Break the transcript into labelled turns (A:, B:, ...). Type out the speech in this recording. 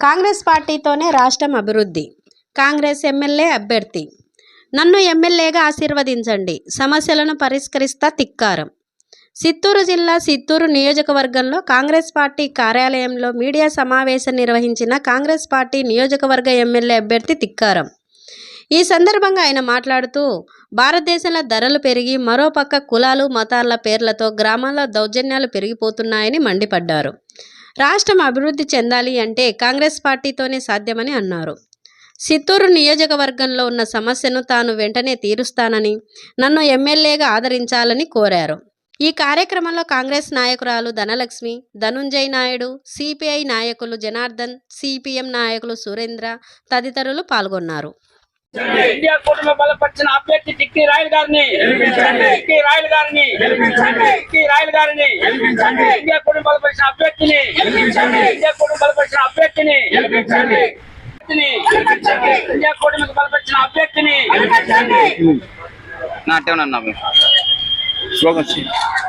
A: కాంగ్రెస్ పార్టీతోనే రాష్ట్రం అభివృద్ధి. కాంగ్రెస్ ఎమ్మెల్యే అభ్యర్థి. నన్ను ఎమ్మెల్యేగా ఆశీర్వదించండి. సమస్యలను పరిష్కరిస్తా తిక్కారం చిత్తూరు జిల్లా సిత్తూరు నియోజకవర్గంలో కాంగ్రెస్ పార్టీ కార్యాలయంలో మీడియా సమావేశం నిర్వహించిన కాంగ్రెస్ పార్టీ నియోజకవర్గ ఎమ్మెల్యే అభ్యర్థి తిక్కారం. ఈ సందర్భంగా ఆయన మాట్లాడుతూ భారతదేశంలో ధరలు పెరిగి మరోపక్క కులాలు మతాల పేర్లతో గ్రామాల్లో దౌర్జన్యాలు పెరిగిపోతున్నాయని మండిపడ్డారు. రాష్ట్రం అభివృద్ధి చెందాలి అంటే కాంగ్రెస్ పార్టీతోనే సాధ్యమని అన్నారు. సిత్తూరు నియోజకవర్గంలో ఉన్న సమస్యను తాను వెంటనే తీరుస్తానని నన్ను ఎమ్మెల్యేగా ఆదరించాలని కోరారు. ఈ కార్యక్రమంలో కాంగ్రెస్ నాయకురాలు ధనలక్ష్మి ధనుంజయ్ నాయుడు సిపిఐ నాయకులు జనార్దన్ సిపిఎం నాయకులు సురేంద్ర తదితరులు పాల్గొన్నారు.
B: ఇండియా కూటమి బలపరిచిన అభ్యర్థి టిక్కీ రాయల్ గారిని. టిక్కీ రాయల్ గారిని. టిక్కీ రాయల్ గారిని. ఇండియా కూటమి బలపరిచిన అభ్యర్థిని. ఇండియా కూటమి బలపరిచిన అభ్యర్థిని. ఇండియా కూటమికి బలపరిచిన అభ్యర్థిని.
C: నాట్యం అన్నా 说个屁。